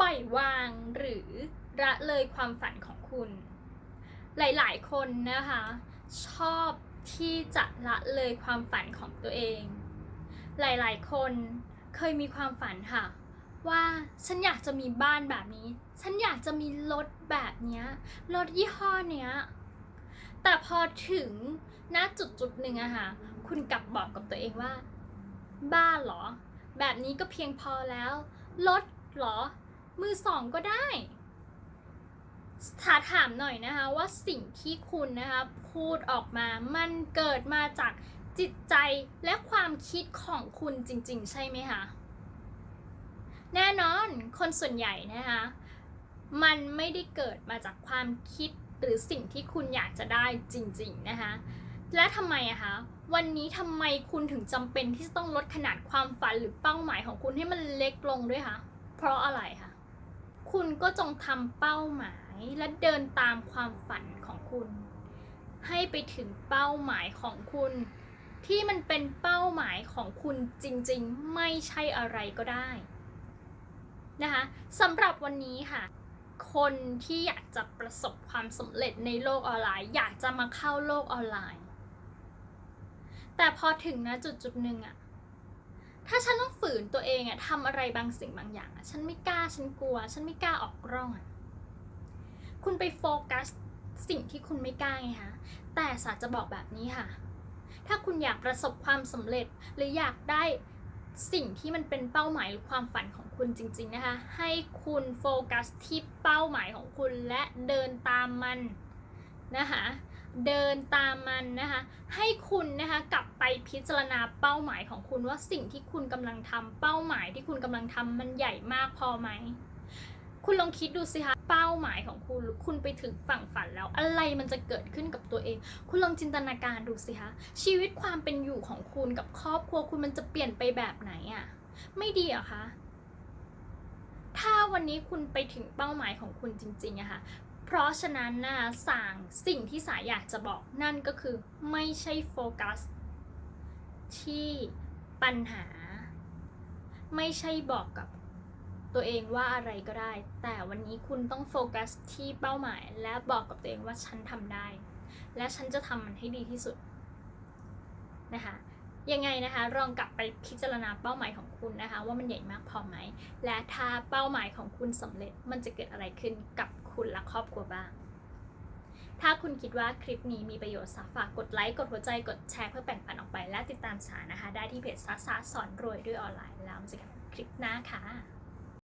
ปล่อยวางหรือละเลยความฝันของคุณ หลายๆ คนนะคะ ชอบที่จะละเลยความฝันของตัวเอง หลายๆ คนเคยมีความฝันค่ะ ว่าฉันอยากจะมีบ้านแบบนี้ ฉันอยากจะมีรถแบบนี้รถยี่ห้อเนี้ยแต่พอถึงณจุดจุดหนึ่งอะค่ะ คุณกลับบอกกับตัวเองว่า บ้าเหรอ แบบนี้ก็เพียงพอแล้ว รถเหรอ มือสองก็ได้ถาถามหน่อยนะคะว่าสิ่งที่คุณนะคะพูดออกมามันเกิดมาจากจิตใจและความคิดของคุณจริง ๆ ใช่ไหมคะแน่นอนคนส่วนใหญ่นะคะมันไม่ได้เกิดมาจากความคิดหรือสิ่งที่คุณอยากจะได้จริง ๆ นะคะและทำไมอะคะวันนี้ทำไมคุณถึงจำเป็นที่จะต้องลดขนาดความฝันหรือเป้าหมายของคุณให้มันเล็กลงด้วยคะเพราะอะไรคะ คุณก็จงทำเป้าหมายและเดินตามความฝันของคุณ ให้ไปถึงเป้าหมายของคุณ ที่มันเป็นเป้าหมายของคุณจริงๆ ไม่ใช่อะไรก็ได้นะคะสำหรับวันนี้ค่ะ คนที่อยากจะประสบความสำเร็จในโลกออนไลน์ อยากจะมาเข้าโลกออนไลน์ แต่พอถึงนะจุดจุดหนึ่งอะ ถ้าฉันต้องฝืนตัวเองอะทำอะไรบางสิ่งบางอย่างอะฉันไม่กล้าฉันกลัว ฉันไม่กล้าออกกล้องอะคุณไปโฟกัสสิ่งที่คุณไม่กล้าไงคะแต่สาจะบอกแบบนี้ค่ะ ถ้าคุณอยากประสบความสำเร็จหรืออยากได้สิ่งที่มันเป็นเป้าหมายหรือความฝันของคุณจริง ๆนะคะ ให้คุณโฟกัสที่เป้าหมายของคุณและเดินตามมันนะคะ เดินตามมันนะคะ ให้คุณนะคะกลับไปพิจารณาเป้าหมายของคุณว่าสิ่งที่คุณกำลังทำเป้าหมายที่คุณกำลังทำมันใหญ่มากพอไหม คุณลองคิดดูสิคะเป้าหมายของคุณคุณไปถึงฝั่งฝันแล้ว อะไรมันจะเกิดขึ้นกับตัวเอง คุณลองจินตนาการดูสิคะชีวิตความเป็นอยู่ของคุณกับครอบครัวคุณมันจะเปลี่ยนไปแบบไหนอะ่ะไม่ดีเหรอคะถ้าวันนี้คุณไปถึงเป้าหมายของคุณจริงๆอะค่ะ เพราะฉะนั้นนะคะสั่งสิ่งที่สายอยากจะบอกนั่นก็คือไม่ใช่โฟกัส ที่ปัญหา ไม่ใช่บอกกับตัวเองว่าอะไรก็ได้ แต่วันนี้คุณต้องโฟกัสที่เป้าหมาย และบอกกับตัวเองว่าฉันทำได้ และฉันจะทำมันให้ดีที่สุดนะคะยังไงนะคะลองกลับไปพิจารณาเป้าหมายของคุณนะคะ ว่ามันใหญ่มากพอไหม และถ้าเป้าหมายของคุณสำเร็จมันจะเกิดอะไรขึ้นกับ คุณและครอบครัวบ้าง ถ้าคุณคิดว่าคลิปนี้มีประโยชน์สาฝากกดไลค์ กดหัวใจ กดแชร์เพื่อแบ่งปันออกไป และติดตามสานะคะ ได้ที่เพจสาสาสอนรวยด้วยออนไลน์แล้วเจอกันคลิปหน้าค่ะ